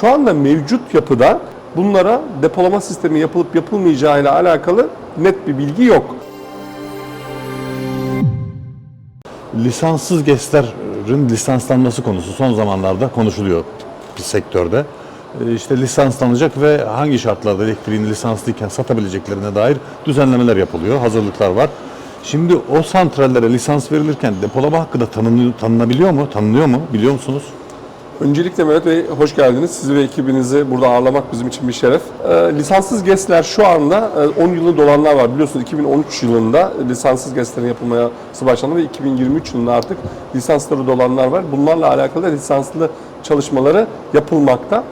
Şu anda mevcut yapıda bunlara depolama sistemi yapılıp yapılmayacağı ile alakalı net bir bilgi yok. Lisanssız GES'lerin lisanslanması konusu son zamanlarda konuşuluyor bir sektörde. Ee, İşte lisanslanacak ve hangi şartlarda elektriğini lisanslıyken satabileceklerine dair düzenlemeler yapılıyor, hazırlıklar var. Şimdi o santrallere lisans verilirken depolama hakkı da tanınabiliyor mu? Tanınıyor mu? Biliyor musunuz? Öncelikle Mehmet Bey hoş geldiniz. Sizi ve ekibinizi burada ağırlamak bizim için bir şeref. Ee, lisanssız GES'ler şu anda e, 10 yılı dolanlar var. Biliyorsunuz 2013 yılında lisanssız GES'lerin yapılması başlandı ve 2023 yılında artık lisansları dolanlar var. Bunlarla alakalı lisanslı çalışmaları yapılmakta.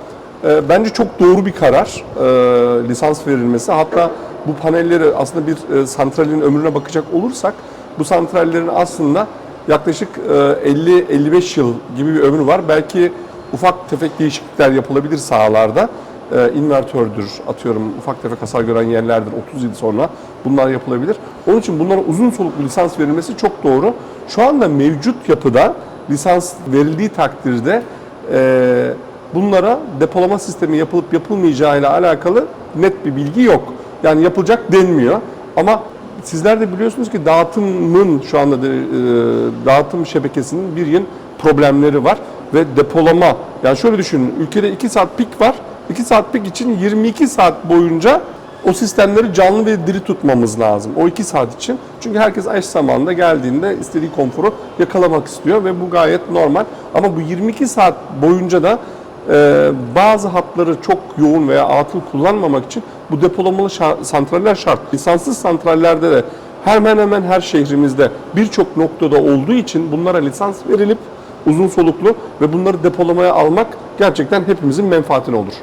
Ee, bence çok doğru bir karar e, lisans verilmesi. Hatta bu panelleri aslında bir e, santralin ömrüne bakacak olursak bu santrallerin aslında yaklaşık e, 50-55 yıl gibi bir ömrü var. Belki ufak tefek değişiklikler yapılabilir sahalarda. E, invertördür, atıyorum ufak tefek hasar gören yerlerdir 30 yıl sonra bunlar yapılabilir. Onun için bunlara uzun soluklu lisans verilmesi çok doğru. Şu anda mevcut yapıda lisans verildiği takdirde e, bunlara depolama sistemi yapılıp yapılmayacağı ile alakalı net bir bilgi yok. Yani yapılacak denmiyor. Ama sizler de biliyorsunuz ki dağıtımın şu anda da, e, dağıtım şebekesinin bir yıl problemleri var ve depolama. Yani şöyle düşünün ülkede 2 saat pik var. 2 saat pik için 22 saat boyunca o sistemleri canlı ve diri tutmamız lazım. O 2 saat için. Çünkü herkes eş zamanında geldiğinde istediği konforu yakalamak istiyor ve bu gayet normal. Ama bu 22 saat boyunca da e, bazı hatları çok yoğun veya atıl kullanmamak için bu depolamalı şa- santraller şart. Lisanssız santrallerde de hemen hemen her şehrimizde birçok noktada olduğu için bunlara lisans verilip uzun soluklu ve bunları depolamaya almak gerçekten hepimizin menfaatine olur.